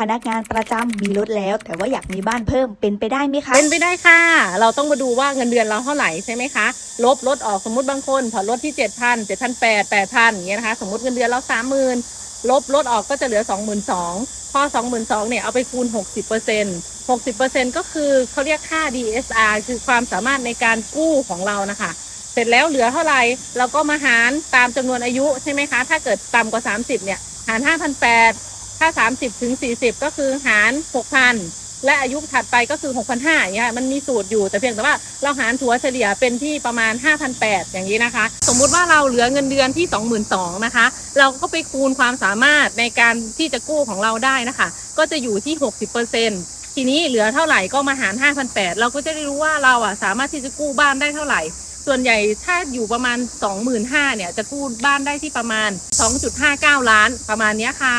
พนักงานประจำมีรถแล้ว แต่ว่าอยากมีบ้านเพิ่มเป็นไปได้ไหมคะ เป็นไปได้ค่ะ เราต้องมาดูว่าเงินเดือนเราเท่าไหร่ใช่ไหมคะ ลบลดออกสมมติบางคนผ่อนรถที่เจ็ดพันเจ็ดพันแปดแปดพันอย่างเงี้ยนะคะ สมมติเงินเดือนเราสามหมื่นลบลดออกก็จะเหลือสองหมื่นสองพอสองหมื่นสองเนี่ยเอาไปคูณหกสิบเปอร์เซ็นหกสิบเปอร์เซ็นก็คือเขาเรียกค่า DSR คือความสามารถในการกู้ของเรานะคะ เสร็จแล้วเหลือเท่าไหร่เราก็มาหารตามจำนวนอายุใช่ไหมคะ ถ้าเกิดต่ำกว่า 30เนี่ยหาร 5,800 ถ้า 30ถึง40 ก็คือหาร 6,000 และอายุถัดไปก็คือ 6,500อย่างเงี้ยมันมีสูตรอยู่แต่เพียงแต่ว่าเราหารถัวเฉลี่ยเป็นที่ประมาณ 5,800 อย่างนี้นะคะ สมมุติว่าเราเหลือเงินเดือนที่ 22,000นะคะ เราก็ไปคูณความสามารถในการที่จะกู้ของเราได้นะคะ ก็จะอยู่ที่ 60%ทีนี้เหลือเท่าไหร่ก็มาหาร 5,800 เราก็จะได้รู้ว่าเราอะสามารถที่จะกู้บ้านได้เท่าไหร่ ส่วนใหญ่ถ้าอยู่ประมาณ 25,000เนี่ยจะกู้บ้านได้ที่ประมาณ 2.59 ล้านประมาณนี้ค่ะ